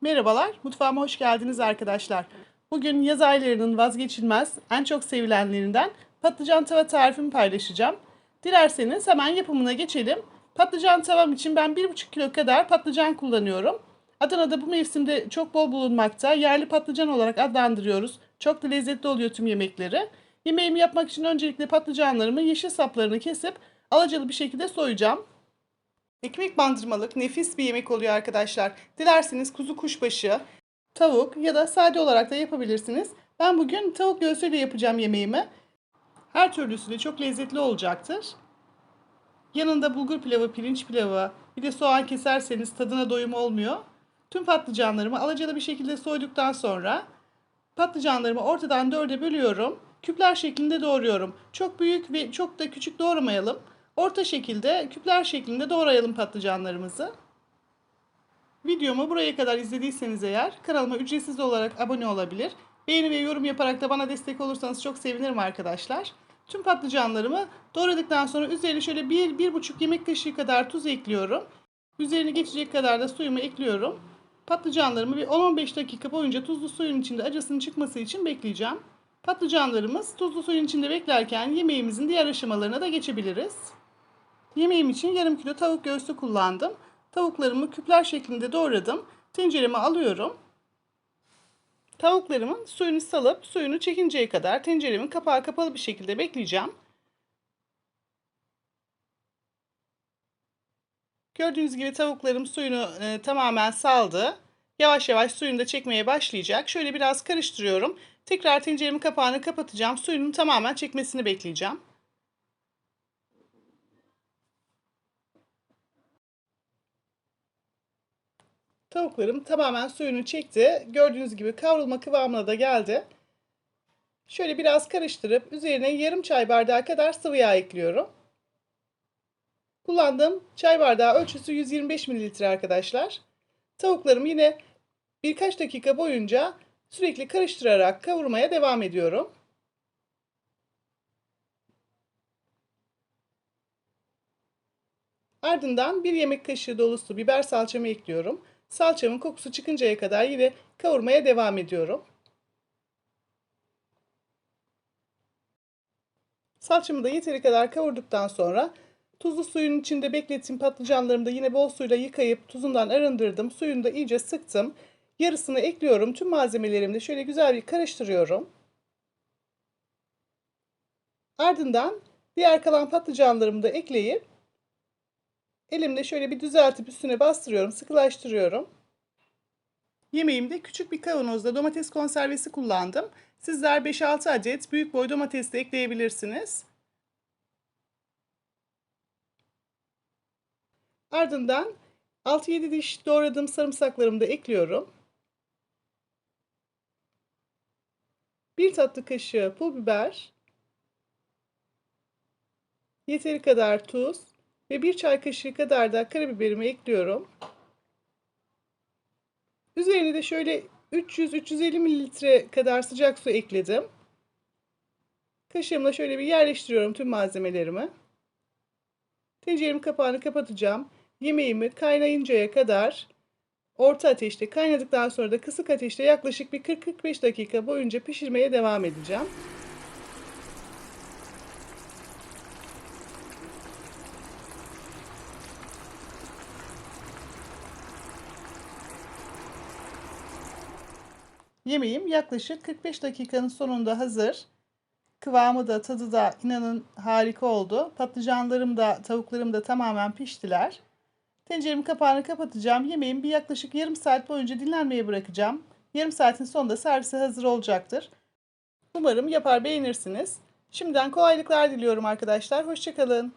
Merhabalar, mutfağıma hoş geldiniz arkadaşlar. Bugün yaz aylarının vazgeçilmez, en çok sevilenlerinden patlıcan tava tarifimi paylaşacağım. Dilerseniz hemen yapımına geçelim. Patlıcan tavam için ben 1,5 kilo kadar patlıcan kullanıyorum. Adana'da bu mevsimde çok bol bulunmakta. Yerli patlıcan olarak adlandırıyoruz. Çok da lezzetli oluyor tüm yemekleri. Yemeğimi yapmak için öncelikle patlıcanlarımı yeşil saplarını kesip alacalı bir şekilde soyacağım. Ekmek bandırmalık nefis bir yemek oluyor arkadaşlar. Dilerseniz kuzu kuşbaşı, tavuk ya da sade olarak da yapabilirsiniz. Ben bugün tavuk göğsüyle yapacağım yemeğimi. Her türlüsü de çok lezzetli olacaktır. Yanında bulgur pilavı, pirinç pilavı, bir de soğan keserseniz tadına doyum olmuyor. Tüm patlıcanlarımı alacalı bir şekilde soyduktan sonra patlıcanlarımı ortadan dörde bölüyorum. Küpler şeklinde doğruyorum. Çok büyük ve çok da küçük doğramayalım. Orta şekilde küpler şeklinde doğrayalım patlıcanlarımızı. Videomu buraya kadar izlediyseniz eğer kanalıma ücretsiz olarak abone olabilir. Beğeni ve yorum yaparak da bana destek olursanız çok sevinirim arkadaşlar. Tüm patlıcanlarımı doğradıktan sonra üzerine şöyle 1-1,5 yemek kaşığı kadar tuz ekliyorum. Üzerine geçecek kadar da suyumu ekliyorum. Patlıcanlarımı bir 10-15 dakika boyunca tuzlu suyun içinde acısının çıkması için bekleyeceğim. Patlıcanlarımız tuzlu suyun içinde beklerken yemeğimizin diğer aşamalarına da geçebiliriz. Yemeğim için yarım kilo tavuk göğsü kullandım. Tavuklarımı küpler şeklinde doğradım. Tencereme alıyorum. Tavuklarımın suyunu salıp suyunu çekinceye kadar tenceremin kapağı kapalı bir şekilde bekleyeceğim. Gördüğünüz gibi tavuklarım suyunu e, tamamen saldı. Yavaş yavaş suyunu da çekmeye başlayacak. Şöyle biraz karıştırıyorum. Tekrar tenceremin kapağını kapatacağım. Suyunun tamamen çekmesini bekleyeceğim. Tavuklarım tamamen suyunu çekti. Gördüğünüz gibi kavrulma kıvamına da geldi. Şöyle biraz karıştırıp üzerine yarım çay bardağı kadar sıvı yağ ekliyorum. Kullandığım çay bardağı ölçüsü 125 ml arkadaşlar. Tavuklarımı yine birkaç dakika boyunca sürekli karıştırarak kavurmaya devam ediyorum. Ardından bir yemek kaşığı dolusu biber salçamı ekliyorum. Salçamın kokusu çıkıncaya kadar yine kavurmaya devam ediyorum. Salçamı da yeteri kadar kavurduktan sonra tuzlu suyun içinde beklettiğim patlıcanlarımı da yine bol suyla yıkayıp tuzundan arındırdım. Suyunu da iyice sıktım. Yarısını ekliyorum. Tüm malzemelerimi de şöyle güzel bir karıştırıyorum. Ardından diğer kalan patlıcanlarımı da ekleyip elimle şöyle bir düzeltip üstüne bastırıyorum, sıkılaştırıyorum. Yemeğimde küçük bir kavanozda domates konservesi kullandım. Sizler 5-6 adet büyük boy domates de ekleyebilirsiniz. Ardından 6-7 diş doğradığım sarımsaklarımı da ekliyorum. 1 tatlı kaşığı pul biber, yeteri kadar tuz ve 1 çay kaşığı kadar da karabiberimi ekliyorum. Üzerine de şöyle 300-350 mililitre kadar sıcak su ekledim. Kaşığımla şöyle bir yerleştiriyorum tüm malzemelerimi. Tenceremin kapağını kapatacağım. Yemeğimi kaynayıncaya kadar orta ateşte kaynadıktan sonra da kısık ateşte yaklaşık bir 40-45 dakika boyunca pişirmeye devam edeceğim. Yemeğim yaklaşık 45 dakikanın sonunda hazır. Kıvamı da tadı da inanın harika oldu. Patlıcanlarım da tavuklarım da tamamen piştiler. Tenceremin kapağını kapatacağım. Yemeğimi bir yaklaşık yarım saat boyunca dinlenmeye bırakacağım. Yarım saatin sonunda servise hazır olacaktır. Umarım yapar beğenirsiniz. Şimdiden kolaylıklar diliyorum arkadaşlar. Hoşçakalın.